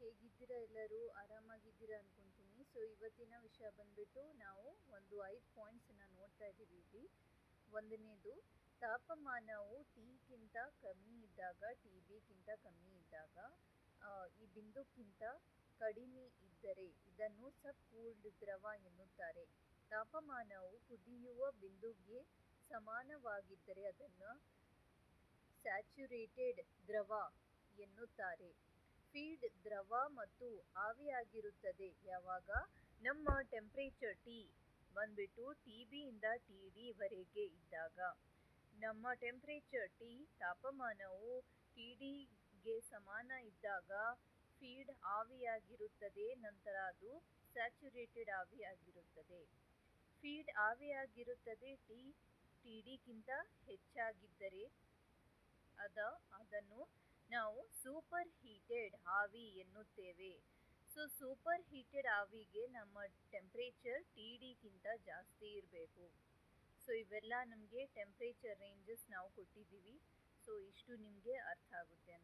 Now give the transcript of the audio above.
ಹೇಗಿದ್ದೀರಾ ಎಲ್ಲರೂ? ಆರಾಮಾಗಿದ್ದೀರಾ ಅನ್ಕೊಂತೀನಿ. ಸೊ ಇವತ್ತಿನ ವಿಷಯ ಬಂದ್ಬಿಟ್ಟು ನಾವು ಒಂದು ಐದು ಪಾಯಿಂಟ್ಸನ್ನು ನೋಡ್ತಾ ಇದ್ದೀವಿ ಇಲ್ಲಿ. ಒಂದನೇದು, ತಾಪಮಾನವು ಟಿಗಿಂತ ಕಮ್ಮಿ ಇದ್ದಾಗ ಟಿ ಬಿಗಿಂತ ಕಮ್ಮಿ ಇದ್ದಾಗ ಈ ಬಿಂದುಕ್ಕಿಂತ ಕಡಿಮೆ ಇದ್ದರೆ ಇದನ್ನು ಸಬ್ ಕೂಲ್ಡ್ ದ್ರವ ಎನ್ನುತ್ತಾರೆ. ತಾಪಮಾನವು ಕುದಿಯುವ ಬಿಂದುಗೆ ಸಮಾನವಾಗಿದ್ದರೆ ಅದನ್ನು ಸ್ಯಾಚುರೇಟೆಡ್ ದ್ರವ ಎನ್ನುತ್ತಾರೆ. ಫೀಡ್ ದ್ರವ ಮತ್ತು ಆವಿಯಾಗಿರುತ್ತದೆ. ಯಾವಾಗ? ನಮ್ಮ ಟೆಂಪ್ರೇಚರ್ ಟಿ ಬಂದ್ಬಿಟ್ಟು ಟಿ ಬಿಯಿಂದ ಟಿ ವರೆಗೆ ಇದ್ದಾಗ. ನಮ್ಮ ಟೆಂಪ್ರೇಚರ್ ಟಿ ತಾಪಮಾನವು ಟಿ ಡಿಗೆ ಸಮಾನ ಇದ್ದಾಗ ಫೀಡ್ ಆವಿಯಾಗಿರುತ್ತದೆ, ನಂತರ ಅದು ಸ್ಯಾಚುರೇಟೆಡ್ ಆವಿಯಾಗಿರುತ್ತದೆ. ಫೀಡ್ ಆವಿಯಾಗಿರುತ್ತದೆ ಟಿ ಟಿ ಡಿಗಿಂತ ಹೆಚ್ಚಾಗಿದ್ದರೆ ಅದ, ಅದನ್ನು ನಾವು ಸೂಪರ್ ಹೀಟೆಡ್ ಆವಿ ಎನ್ನುತ್ತೇವೆ. ಸೊ ಸೂಪರ್ ಹೀಟೆಡ್ ಆವಿಗೆ ನಮ್ಮ ಟೆಂಪ್ರೇಚರ್ ಟಿ ಡಿಗಿಂತ ಜಾಸ್ತಿ ಇರಬೇಕು. ಸೊ ಇವೆಲ್ಲ ನಮಗೆ ಟೆಂಪ್ರೇಚರ್ ರೇಂಜಸ್ ನಾವು ಕೊಟ್ಟಿದ್ದೀವಿ. ಸೊ ಇಷ್ಟು ನಿಮಗೆ ಅರ್ಥ ಆಗುತ್ತೆ.